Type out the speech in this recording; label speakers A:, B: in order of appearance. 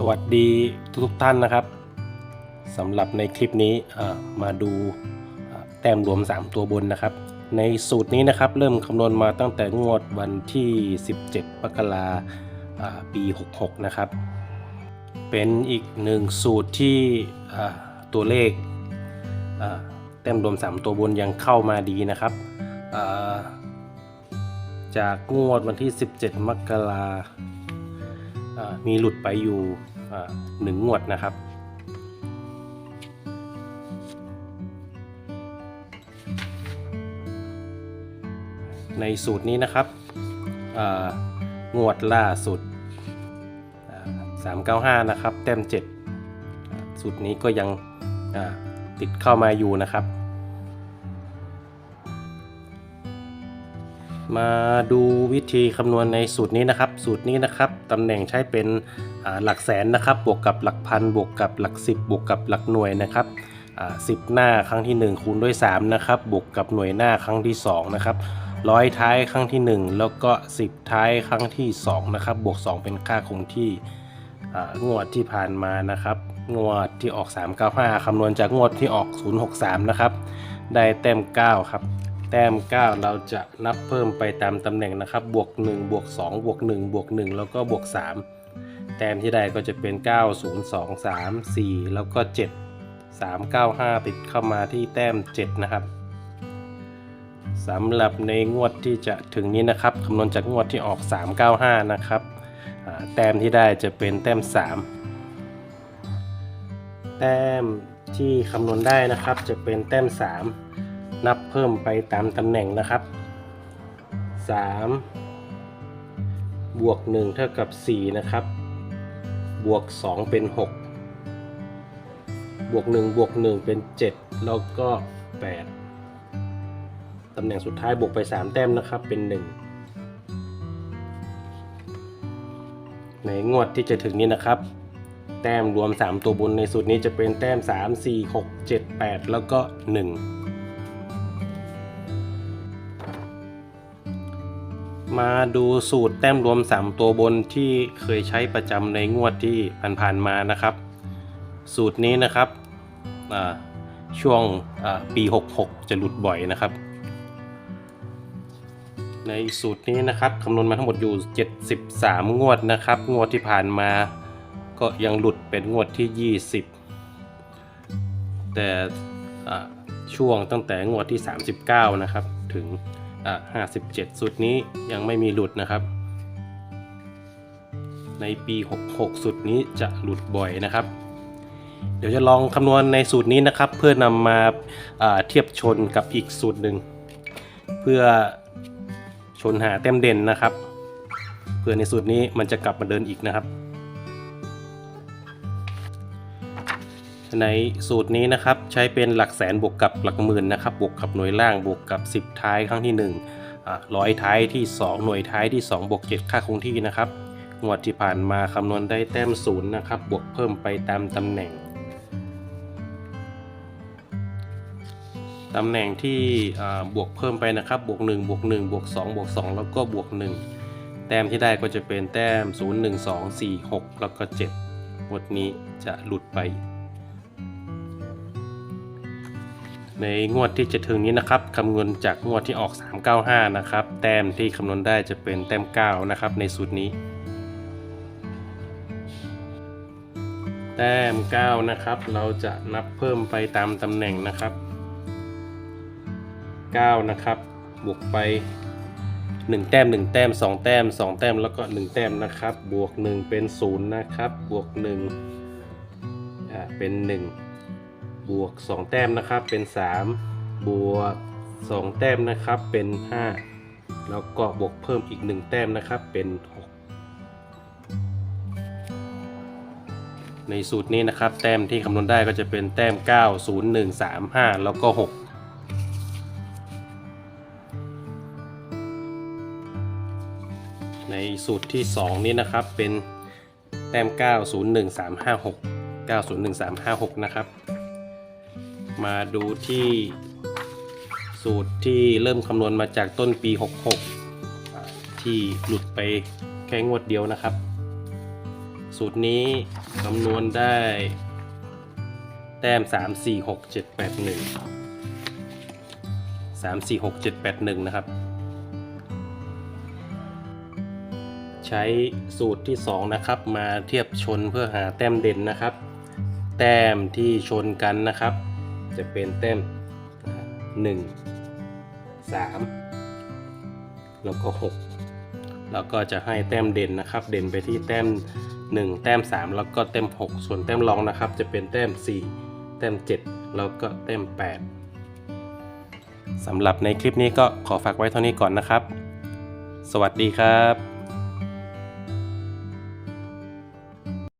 A: สวัสดีทุกๆท่านนะครับสำหรับในคลิปนี้มาดูแต้มรวม 3 ตัวบนนะครับ ในสูตรนี้นะครับเริ่มคำนวณมาตั้งแต่งวดวันที่ 17มกราปี 66 นะครับ เป็นอีกหนึ่งสูตรที่ตัวเลขแต้มรวม 3 ตัวบนยังเข้ามาดีนะครับ จากงวดวันที่ 17 มกราอ่า มีหลุดไปอยู่อ่าหนึ่งงวดนะครับ ในสูตรนี้นะครับอ่างวดล่าสุดอ่า395 นะครับ แต้ม7อ่าสูตรนี้ก็ยังอ่าติดเข้ามาอยู่นะครับ มาดูวิธีคำนวณในสูตรนี้นะครับ สูตรนี้นะครับตำแหน่งใช้เป็นหลักแสนนะครับบวกกับหลักพันบวกกับหลักสิบบวกกับหลักหน่วยนะครับสิบหน้าครั้งที่ 1 คูณด้วย3นะครับบวกกับหน่วยหน้าครั้งที่2นะครับร้อยท้ายครั้งที่ 1 แล้วก็ 10 ท้ายครั้งที่2นะครับบวก 2 เป็นค่าคงที่งวดที่ผ่านมานะครับงวดที่ออก 395คำนวณจากงวดที่ออก 063นะครับได้แต้ม9 ครับ แต้ม 9 เราจะนับเพิ่มไปตามตำแหน่งนะครับ บวก 1 บวก 2 บวก 1 บวก 1 แล้วก็บวก 3 แต้มที่ได้ก็จะเป็น 9 0 2 3 4 แล้วก็ 7 3 9 5 ติดเข้ามาที่แต้ม 7 นะครับสำหรับในงวดที่จะถึงนี้นะครับคำนวณจากงวดที่ออก 395 นะครับแต้มที่ได้จะเป็นแต้ม 3 แต้มที่คำนวณได้นะครับจะเป็นแต้ม 3 นับเพิ่มไปตามตำแหน่งนะครับ 3 บวก 1 เท่ากับ 4 นะครับ บวก 2 เป็น 6 บวก 1 บวก 1 เป็น 7 แล้วก็ 8 ตำแหน่งสุดท้ายบวกไป 3 แต้มนะครับเป็น 1 ในงวดที่จะถึงนี้นะครับ แต้มรวม 3 ตัวบนในสูตรนี้จะเป็นแต้ม 3 4 6 7 8 แล้วก็ 1 มาดูสูตรแต้มรวม 3 ตัวบนที่เคยใช้ประจำในงวดที่ผ่านๆมานะครับ สูตรนี้นะครับช่วงปี 66 จะหลุดบ่อยนะครับ ในสูตรนี้นะครับคำนวณมาทั้งหมดอยู่ 73 งวดนะครับ งวดที่ผ่านมาก็ยังหลุดเป็นงวดที่ 20 แต่ช่วงตั้งแต่งวดที่ 39 นะครับถึง อ่า57สุดนี้ยังไม่มีหลุดนะครับ ในปี66สุดนี้จะหลุดบ่อยนะครับ เดี๋ยวจะลองคำนวณในสูตรนี้นะครับ เพื่อนำมาอ่าเทียบชนกับอีกสูตรหนึ่งเพื่อชนหาแต้มเด่นนะครับ เพื่อในสูตรนี้มันจะกลับมาเดินอีกนะครับ ในสูตรนี้นะครับใช้เป็นหลักแสนบวกกับหลักหมื่นนะครับบวกกับหน่วยล่างบวกกับ 10 ท้ายครั้งที่1อ่าร้อยท้ายที่ 2 หน่วยท้ายที่ 2 บวก 7 ค่าคงที่นะครับงวดที่ผ่านมาคำนวณได้แต้มศูนย์นะครับบวกเพิ่มไปตามตำแหน่งตำแหน่งที่บวกเพิ่มไปนะครับบวก1บวก1บวก2บวก2 แล้วก็บวก 1 แต้มที่ได้ก็จะเป็นแต้ม 0 1 2 4 6 แล้วก็7งวดนี้จะหลุดไป ในงวดที่จะถึงนี้นะครับคำนวณจากงวดที่ออก 395 นะครับ แต้มที่คำนวณได้จะเป็นแต้ม 9 นะครับ ในสูตรนี้ แต้ม 9 นะครับ เราจะนับเพิ่มไปตามตำแหน่งนะครับ 9 นะครับ บวกไป 1 แต้ม 1 แต้ม 2 แต้ม 2 แต้มแล้วก็ 1 แต้มนะครับ บวก 1 เป็น 0 นะครับ บวก1อ่าเป็น 1 บวก 2 แต้มนะครับเป็น 3 บวก 2 แต้มนะครับเป็น 5 แล้วก็บวกเพิ่มอีก 1 แต้มนะครับเป็น 6 ในสูตรนี้นะครับ แต้มที่คำนวณได้ก็จะเป็นแต้ม 9 0 1 3 5 แล้วก็ 6ในสูตรที่ 2 นี้นะครับเป็นแต้ม 901356 901356 นะครับ มาดูที่สูตรที่เริ่มคำนวณมาจากต้นปี 66 ที่หลุดไปแค่งวดเดียวนะครับ สูตรนี้คำนวณได้ แต้มสามสี่หกเจ็ดแปดหนึ่งสามสี่หกเจ็ดแปดหนึ่งนะครับ ใช้สูตรที่ 2 นะครับ มาเทียบชนเพื่อหาแต้มเด่นนะครับ แต้มที่ชนกันนะครับ จะเป็นแต้ม1 3แล้วก็6แล้วก็จะให้แต้มเด่นนะครับ เด่นไปที่แต้ม 1 แต้ม 3 แล้วก็แต้ม 6 ส่วนแต้มรองนะครับ จะเป็นแต้ม 4 แต้ม 7 แล้วก็แต้ม 8สำหรับในคลิปนี้ก็ขอฝากไว้เท่านี้ก่อนนะครับ สวัสดีครับ